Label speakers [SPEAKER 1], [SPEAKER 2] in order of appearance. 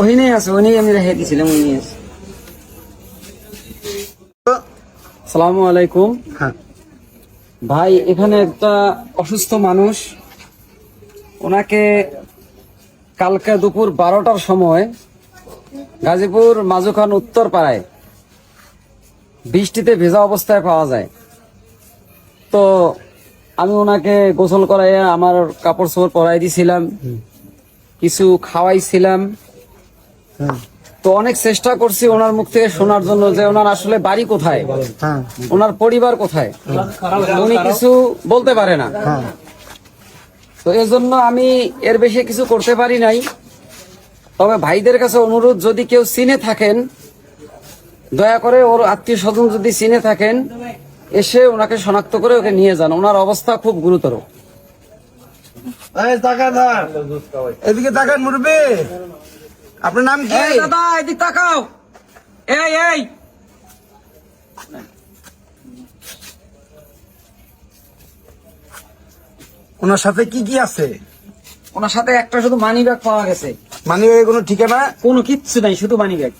[SPEAKER 1] ওহিনেই আছে ওহিনেই আমি রেখে দিয়েছিলাম ওই নিয়ে আছে। সালামু আলাইকুম।
[SPEAKER 2] হ্যাঁ।
[SPEAKER 1] ভাই এখানে একটা অসুস্থ মানুষ। ওনাকে কালকে দুপুর বারোটার সময় গাজীপুর মাজুখান উত্তর পাড়ায় বৃষ্টিতে ভেজা অবস্থায় পাওয়া যায়। তো আমি ওনাকে গোসল করাইয়া আমার কাপড় চোপড় পরাই দিছিলাম কিছু খাওয়াইছিলাম। তো অনেক চেষ্টা করছি ওনার মুখ থেকে শোনার জন্য যে ওনার আসলে বাড়ি কোথায়?
[SPEAKER 2] হ্যাঁ।
[SPEAKER 1] ওনার পরিবার কোথায়? উনি কিছু বলতে পারে না।
[SPEAKER 2] হ্যাঁ।
[SPEAKER 1] তো এর জন্য আমি এর বেশি কিছু করতে পারি নাই। তবে ভাইদের কাছে অনুরোধ যদি কেউ চিনে থাকেন দয়া করে ওর আত্মীয় স্বজন যদি চিনে থাকেন এসে ওনাকে শনাক্ত করে ওকে নিয়ে যান। ওনার অবস্থা খুব গুরুতর।
[SPEAKER 2] এই তাকান না। এদিকে তাকান মুরব্বী। আপনার নাম কি?
[SPEAKER 1] দাদা এদিক তাকাও। এই এই।
[SPEAKER 2] ওনার সাথে কি কি আছে?
[SPEAKER 1] ওনার সাথে একটা শুধু মানি ব্যাগ পাওয়া গেছে।
[SPEAKER 2] মানি ব্যাগের কোনো ঠিকানা?
[SPEAKER 1] কোনো কিচ্ছু নাই শুধু মানি ব্যাগ